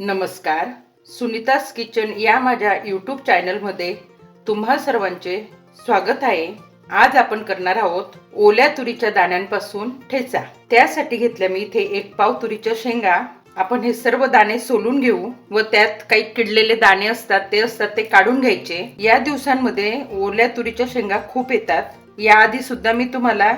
नमस्कार. सुनीतास किचन या माझ्या यूट्यूब चॅनलमध्ये तुम्हा सर्वांचे स्वागत आहे. आज आपण करणार आहोत ओल्या तुरीच्या दाण्यांपासून ठेचा. त्यासाठी घेतल्या मी इथे एक पाव तुरीच्या शेंगा. आपण हे सर्व दाणे सोलून घेऊ व त्यात काही किडलेले दाणे असतात ते असतात ते काढून घ्यायचे. या दिवसांमध्ये ओल्या तुरीच्या शेंगा खूप येतात. याआधी सुद्धा मी तुम्हाला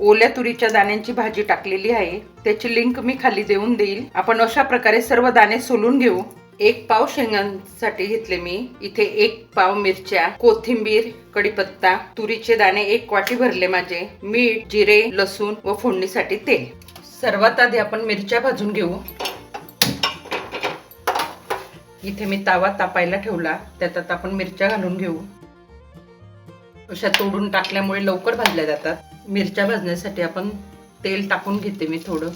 ओल्या तुरीच्या दाण्यांची भाजी टाकलेली आहे. त्याची लिंक मी खाली देऊन देईल. आपण अशा प्रकारे सर्व दाणे सोलून घेऊ. एक पाव शेंगांसाठी घेतले मी. इथे एक पाव मिरच्या कोथिंबीर कडीपत्ता तुरीचे दाणे एक वाटी भरले माझे. मीठ जिरे लसूण व फोडणीसाठी तेल. सर्वात आधी आपण मिरच्या भाजून घेऊ. इथे मी तावा तापायला ठेवला. त्यात आता आपण मिरच्या घालून घेऊ. अशा तोडून टाकल्यामुळे लवकर भाजल्या जातात. मिरच्या भाजण्यासाठी आपण तेल टाकून घेते मी थोडं.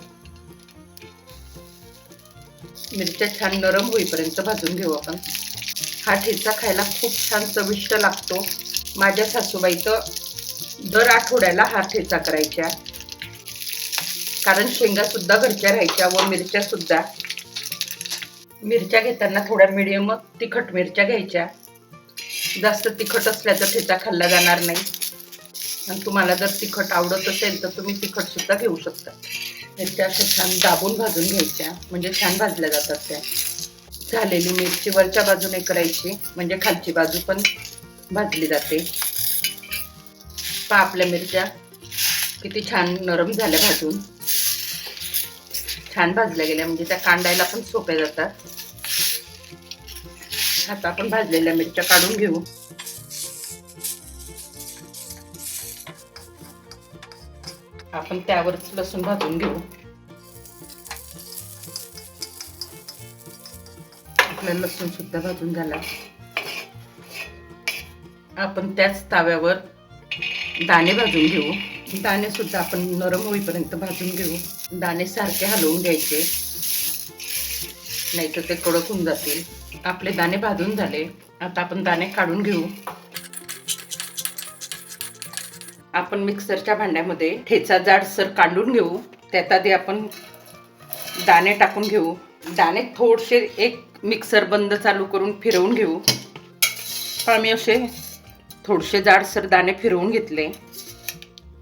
मिरच्या छान नरम होईपर्यंत भाजून घेऊ आपण. हा ठेचा खायला खूप छान चविष्ट लागतो. माझ्या सासूबाई तर दर आठवड्याला हा ठेचा करायच्या. कारण शेंगा सुद्धा घरच्या राहायच्या व मिरच्या सुद्धा. मिरच्या घेताना थोड्या मिडियम तिखट मिरच्या घ्यायच्या. जास्त तिखट असल्याचा ठेचा खाल्ला जाणार नाही. आणि तुम्हाला जर तिखट आवडत असेल तर तुम्ही तिखट सुद्धा घेऊ शकता. मिरच्या अशा छान दाबून भाजून घ्यायच्या. म्हणजे छान भाजल्या जातात त्या. झालेली मिरची वरच्या बाजूने करायची. म्हणजे खालची बाजू पण भाजली जाते. पा आपल्या मिरच्या. किती छान नरम झाल्या भाजून. छान भाजल्या गेल्या. म्हणजे त्या कांडायला पण सोप्या जातात. आता आपण भाजलेल्या मिरच्या काढून घेऊ. आपण त्यावरच लसूण भाजून घेऊ. आपला लसूण सुद्धा भाजून झाला. आपण त्याच ताव्यावर दाणे भाजून घेऊ. दाणे सुद्धा आपण नरम होईपर्यंत भाजून घेऊ. दाणे सारखे हलवून घ्यायचे. नाही तर ते कडक होऊन जातील. आपले दाणे भाजून झाले. आता आपण दाणे काढून घेऊ. आपण मिक्सरच्या भांड्यामध्ये ठेचा जाडसर काढून घेऊ. त्यात आधी आपण दाणे टाकून घेऊ. दाणे थोडसे एक मिक्सर बंद चालू करून फिरवून घेऊ. आम्ही असे थोडेसे जाडसर दाणे फिरवून घेतले.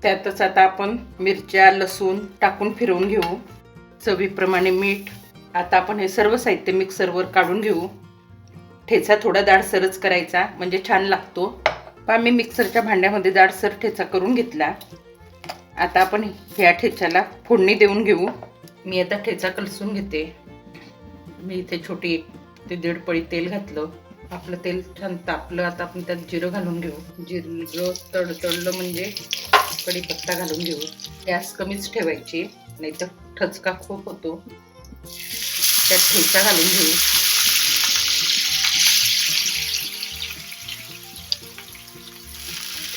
त्यातच आता आपण मिरच्या लसूण टाकून फिरवून घेऊ. चवीप्रमाणे मीठ. आता आपण हे सर्व साहित्य मिक्सरवर काढून घेऊ. ठेचा थोडा दाडसरच करायचा म्हणजे छान लागतो. पहा मी मिक्सरच्या भांड्यामध्ये जाडसर ठेचा करून घेतला. आता आपण ह्या ठेच्याला फोडणी देऊन घेऊ. मी आता ठेचा कलसून घेते. मी इथे छोटी एक ते दीड पळी तेल घातलं. आपलं तेल छान तापलं. आता आपण त्यात जिरं घालून घेऊ. जिरं तडतडलं म्हणजे कढीपत्ता घालून घेऊ. गॅस कमीच ठेवायची. नाहीतर ठचका खूप होतो. त्यात ठेचा घालून घेऊ.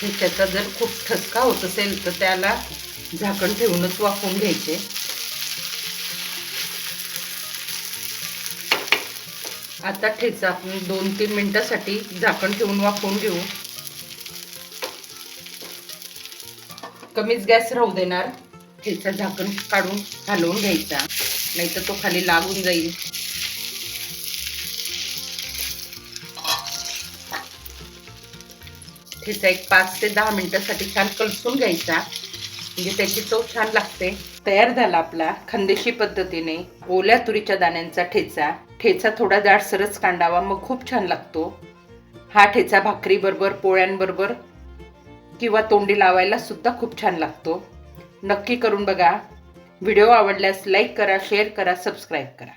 ठेच्याचा जर खूप ठसका होत असेल तर त्याला झाकण ठेवूनच वाफवून घ्यायचे. आता ठेचा आपण दोन तीन मिनिटासाठी झाकण ठेवून वाफवून घेऊ. कमीच गॅस राहू देणार. ठेचा झाकण काढून हलवून घ्यायचा. नाहीतर तो खाली लागून जाईल. ठेचा एक पाच ते दहा मिनिटासाठी छान कलसून घ्यायचा. म्हणजे त्याची चव छान लागते. तयार झाला आपला खानदेशी पद्धतीने ओल्या तुरीच्या दाण्यांचा ठेचा. ठेचा थोडा जाडसरच कांडावा मग खूप छान लागतो. हा ठेचा भाकरीबरोबर पोळ्यांबरोबर किंवा तोंडी लावायला सुद्धा खूप छान लागतो. नक्की करून बघा. व्हिडिओ आवडल्यास लाईक करा शेअर करा सबस्क्राईब करा.